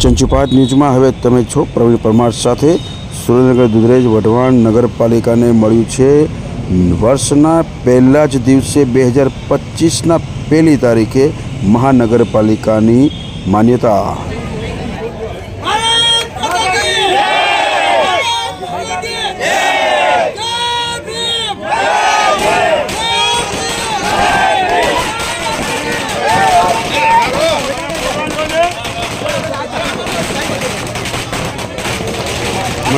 ચંચુપાત ન્યૂઝમાં હવે તમે છો પ્રવીણ પરમાર સાથે. સુરેન્દ્રનગર દુધરેજ વઢવાણ નગરપાલિકાને મળ્યું છે વર્ષના પહેલા જ દિવસે બે હજાર પચીસના પહેલી તારીખે મહાનગરપાલિકાની માન્યતા ભારત માતા કી જય ભારત કી જય જય ભીમ જય મને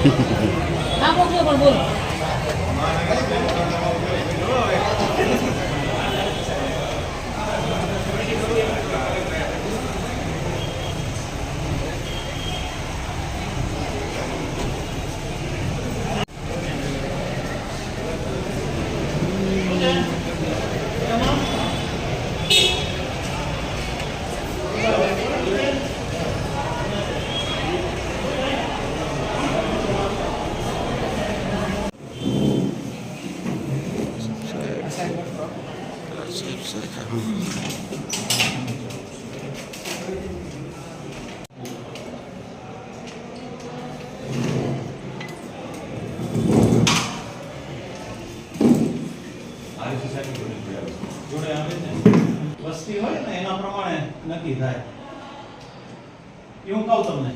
પેલા પેલા શું જોડે આવે ગયો વસ્તી હોય ને એના પ્રમાણે નક્કી થાય. એવું કહું તમને.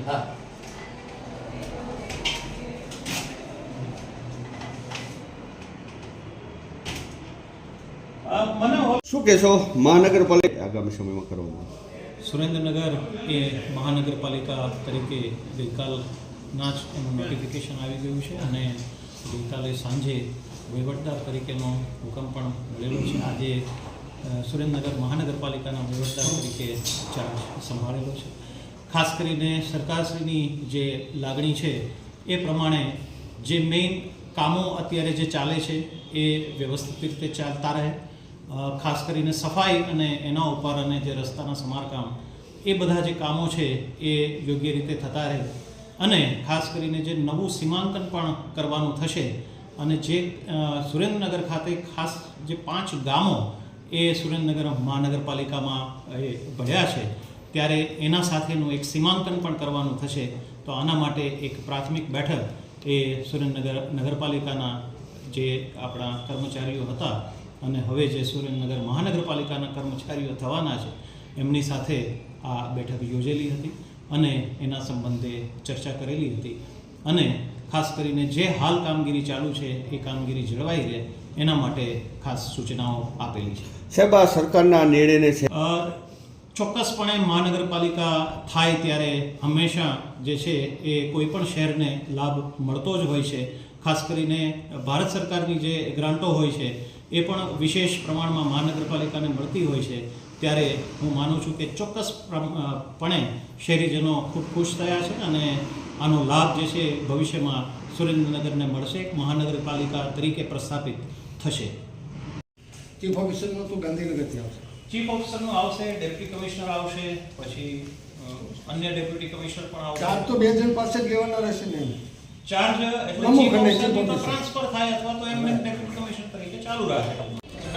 અ, મને ઓ- શું કહેશો? મહાનગરપાલિકા આગામી સમયમાં કરવામાં સુરેન્દ્રનગર એ મહાનગરપાલિકા તરીકે ગઈકાલના જ એનું નોટિફિકેશન આવી ગયું છે અને ગઈકાલે સાંજે વહીવટદાર તરીકેનો હુકમ પણ મળેલો છે. આજે સુરેન્દ્રનગર મહાનગરપાલિકાના વહીવટદાર તરીકે ચાર્જ સંભાળેલો છે. ખાસ કરીને સરકારશ્રીની જે લાગણી છે એ પ્રમાણે જે મેઇન કામો અત્યારે જે ચાલે છે એ વ્યવસ્થિત રીતે ચાલતા રહે. ખાસ કરીને સફાઈ અને એના ઉપર અને જે રસ્તાના સમારકામ, એ બધા જે કામો છે એ યોગ્ય રીતે થતા રહે. અને ખાસ કરીને જે નવું સીમાંકન પણ કરવાનું થશે અને જે સુરેન્દ્રનગર ખાતે ખાસ જે પાંચ ગામો એ સુરેન્દ્રનગર મહાનગરપાલિકામાં એ ભળ્યા છે, ત્યારે એના સાથેનું એક સીમાંકન પણ કરવાનું થશે. તો આના માટે એક પ્રાથમિક બેઠક એ સુરેન્દ્રનગર નગરપાલિકાના જે આપણા કર્મચારીઓ હતા અને હવે જે સુરેન્દ્રનગર મહાનગરપાલિકાના કર્મચારીઓ થવાના છે એમની સાથે આ બેઠક યોજેલી હતી અને એના સંબંધે ચર્ચા કરેલી હતી. અને ખાસ કરીને જે હાલ કામગીરી ચાલુ છે એ કામગીરી જળવાઈ રહે એના માટે ખાસ સૂચનાઓ આપેલી છે. સાહેબ આ સરકારના નિર્ણયને છે? ચોક્કસપણે મહાનગરપાલિકા થાય ત્યારે હંમેશા જે છે એ કોઈ પણ શહેરને લાભ મળતો જ હોય છે. ખાસ કરીને ભારત સરકારની જે ગ્રાન્ટો હોય છે એ પણ વિશેષ પ્રમાણમાં મહાનગરપાલિકાને મળતી હોય છે. ત્યારે હું માનું છું કે ચોક્કસ પણે શહેરીજનો ખૂબ ખુશ થયા છે અને આનો લાભ જે છે ભવિષ્યમાં સુરેન્દ્રનગરને મળશે એક મહાનગરપાલિકા તરીકે પ્રસ્થાપિત થશે. ચીફ ઓફિસરનું તો ગાંધીનગરથી આવશે. ચીફ ઓફિસરનું આવશે ડેપ્યુટી કમિશનર આવશે પછી અન્ય ડેપ્યુટી કમિશનર પણ ચાર્જ આવશે તો બે જણ પાસે જ લેવાના રહેશે ને ચાર્જ એટલે ચીફ તો ટ્રાન્સફર થાય અથવા તો એમને ડેપ્યુટી કમિશનર ચાલુ રાખે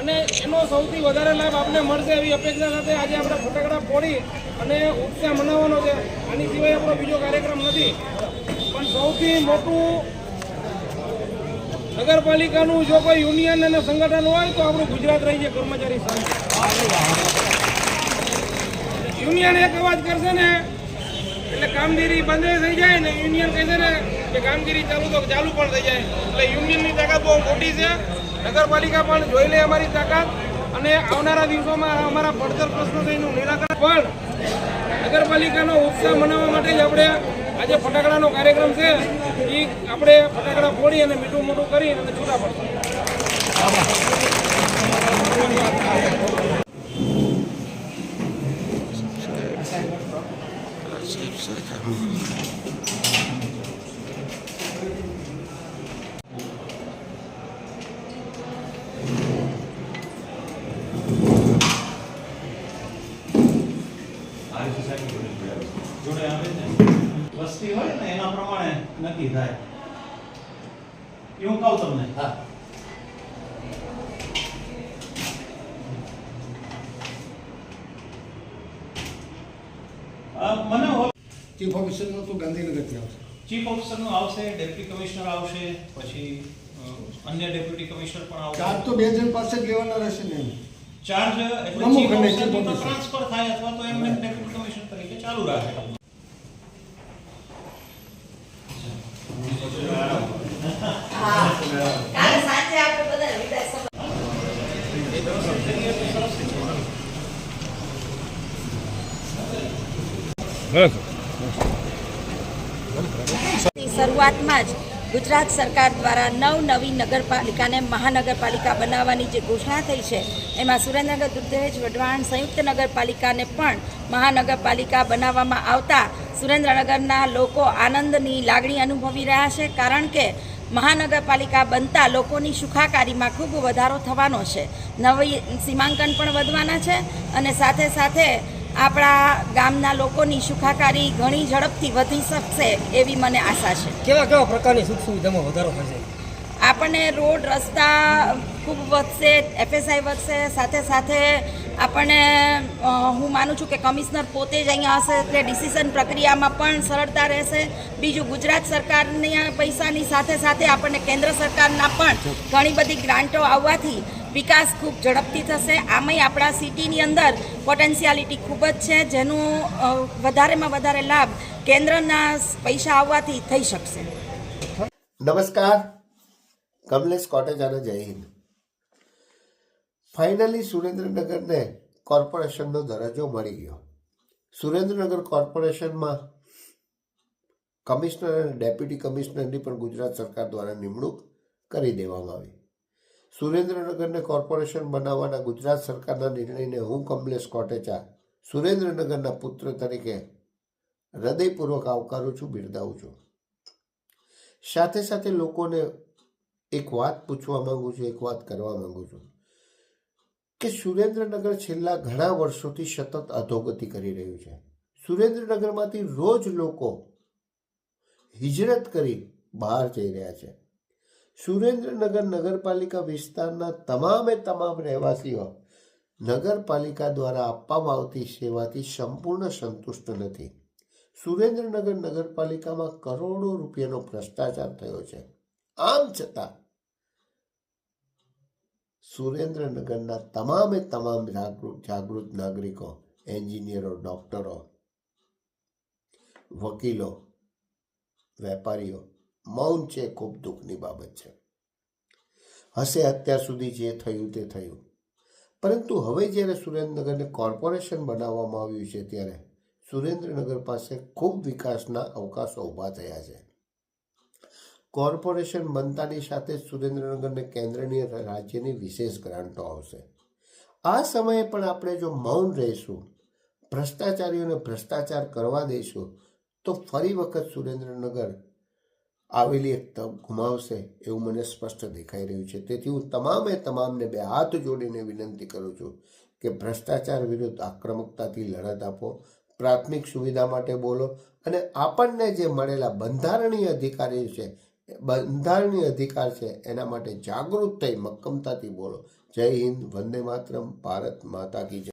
અને એનો સૌથી વધારે લાભ આપને મળશે એવી અપેક્ષા સાથે આજે આપણે ફટાકડા ફોડી અને ઉત્સાહ મનાવવાનો છે. આની સિવાય આપણો બીજો કાર્યક્રમ નથી. પણ સૌથી મોટું નગરપાલિકાનું જો કોઈ યુનિયન અને સંગઠન હોય તો આપણું ગુજરાત રાજ્ય કર્મચારી સંઘ યુનિયન એક અવાજ કરશે ને, એટલે કામગીરી બંધ થઈ જાય ને, યુનિયન કહેશે ને કે કામગીરી ચાલુ તો ચાલુ પણ થઈ જાય. એટલે યુનિયનની તાકાત બહુ મોટી છે. નગરપાલિકા પણ જોઈ લે અમારી તાકાત અને આવનારા દિવસોમાં અમારા પડતર પ્રશ્નો એનું નિરાકરણ પણ નગરપાલિકાનો ઉત્સાહ મનાવવા માટે જ આપણે આજે ફટાકડાનો કાર્યક્રમ છે. એ આપણે ફટાકડા ફોડી અને મીઠું મોટું કરી અને છૂટા પડશે. જોડે આવે છે વસ્તી હોય ને એના પ્રમાણે નક્કી થાય. એ હું કહું તમને. હા. મને ચીફ ઓફિસરનો તો ગાંધીનગરથી આવશે. ચીફ ઓફિસરનું આવશે ડેપ્યુટી કમિશનર આવશે પછી અન્ય ડેપ્યુટી કમિશનર પણ ચાર્જ આવશે તો બે જણ પાસે જ લેવાના રહેશે ને એમ. ચાર્જ એટલે ચીફ officer. ટ્રાન્સફર થાય અથવા તો એમને ડેપ્યુટી કમિશનર તરીકે ચાલુ રાખે કાલે સાંજે આપણે બધા વિદાય સભા ની શરૂઆતમાં જ ગુજરાત સરકાર દ્વારા નવ નવી નગરપાલિકાને મહાનગરપાલિકા બનાવવાની જે ઘોષણા થઈ છે, એમાં સુરેન્દ્રનગર દુધરેજ વઢવાણ સંયુક્ત નગરપાલિકાને પણ મહાનગરપાલિકા બનાવવામાં આવતા સુરેન્દ્રનગરના લોકો આનંદની લાગણી અનુભવી રહ્યા છે, કારણ કે મહાનગરપાલિકા બનતા લોકોની સુખાકારીમાં ખૂબ વધારો થવાનો છે. નવી સીમાંકન પણ વધવાના છે અને સાથે સાથે આપણા ગામના લોકોની સુખાકારી ઘણી ઝડપથી વધી શકશે એવી મને આશા છે. કેવા કેવા પ્રકારની સુખ સુવિધામાં વધારો થશે આપણને રોડ રસ્તા ખૂબ વધશે એફએસઆઈ વધશે, સાથે સાથે આપણને હું માનું છું કે કમિશનર પોતે જ અહીંયા હશે એટલે ડિસિઝન પ્રક્રિયામાં પણ સરળતા રહેશે. બીજું ગુજરાત સરકારની પૈસાની સાથે સાથે આપણને કેન્દ્ર સરકારના પણ ઘણી બધી ગ્રાન્ટો આવવાથી વિકાસ ખૂબ ઝડપથી થશે. આમાંય આપણા સિટીની અંદર પોટેન્શિયાલિટી ખૂબ જ છે, જેનું વધારેમાં વધારે લાભ કેન્દ્રના પૈસા આવવાથી થઈ શકશે. નમસ્કાર. કમલેશ કોટેચાનો જય હિન્દ. ફાઇનલી સુરેન્દ્રનગરને કોર્પોરેશનનો દરજ્જો મળી ગયો. સુરેન્દ્રનગર કોર્પોરેશનમાં કમિશનર અને ડેપ્યુટી કમિશનરની પણ ગુજરાત સરકાર દ્વારા નિમણૂક કરી દેવામાં આવી. સુરેન્દ્રનગરને કોર્પોરેશન બનાવવાના ગુજરાત સરકારના નિર્ણયને હું કમલેશ કોટેચા, સુરેન્દ્રનગરના પુત્ર તરીકે હૃદયપૂર્વક આવકારું છું, બિરદાવું છું. સાથે સાથે લોકોને એક વાત પૂછવા માંગુ છું, એક વાત કરવા માંગુ છું. કે સુરેન્દ્રનગર છેલ્લા ઘણા વર્ષોથી સતત અધોગતિ કરી રહ્યું છે. સુરેન્દ્રનગરમાંથી રોજ લોકો હિજરત કરી બહાર જઈ રહ્યા છે. સુરેન્દ્રનગર નગરપાલિકા વિસ્તારના તમામે તમામ રહેવાસીઓ નગરપાલિકા દ્વારા આપવામાં આવતી સેવાથી સંપૂર્ણ સંતુષ્ટ નથી. સુરેન્દ્રનગર નગરપાલિકામાં કરોડો રૂપિયાનો ભ્રષ્ટાચાર થયો છે. આમ છતાં સુરેન્દ્રનગરના તમામે તમામ જાગૃત નાગરિકો, એન્જિનિયરો, ડૉક્ટરો, વકીલો, વેપારીઓ, મૌન છે, ખૂબ દુઃખની બાબત છે. હશે અત્યાર સુધી જે થયું તે થયું. પરંતુ હવે જ્યારે સુરેન્દ્રનગરને કોર્પોરેશન બનાવવામાં આવ્યું છે ત્યારે સુરેન્દ્રનગર પાસે ખૂબ વિકાસના અવકાશો ઊભા થયા છે. કોર્પોરેશન બનતાની સાથે સુરેન્દ્રનગરને કેન્દ્રની રાજ્યની વિશેષ ગ્રાન્ટો આવશે. આ સમયે પણ આપણે જો મૌન રહીશું, ભ્રષ્ટાચારીઓને ભ્રષ્ટાચાર કરવા દઈશું, તો ફરી વખત સુરેન્દ્રનગર આવેલી એક તક ગુમાવશે એવું મને સ્પષ્ટ દેખાઈ રહ્યું છે. તેથી હું તમામે તમામને બે હાથ જોડીને વિનંતી કરું છું કે ભ્રષ્ટાચાર વિરુદ્ધ આક્રમકતાથી લડત આપો, પ્રાથમિક સુવિધા માટે બોલો અને આપણને જે મળેલા બંધારણીય અધિકારી છે બંધારણીય અધિકાર છે, એના માટે જાગૃત થઈ મક્કમતાથી બોલો. જય હિન્દ, વંદે માતરમ, ભારત માતા કી જય.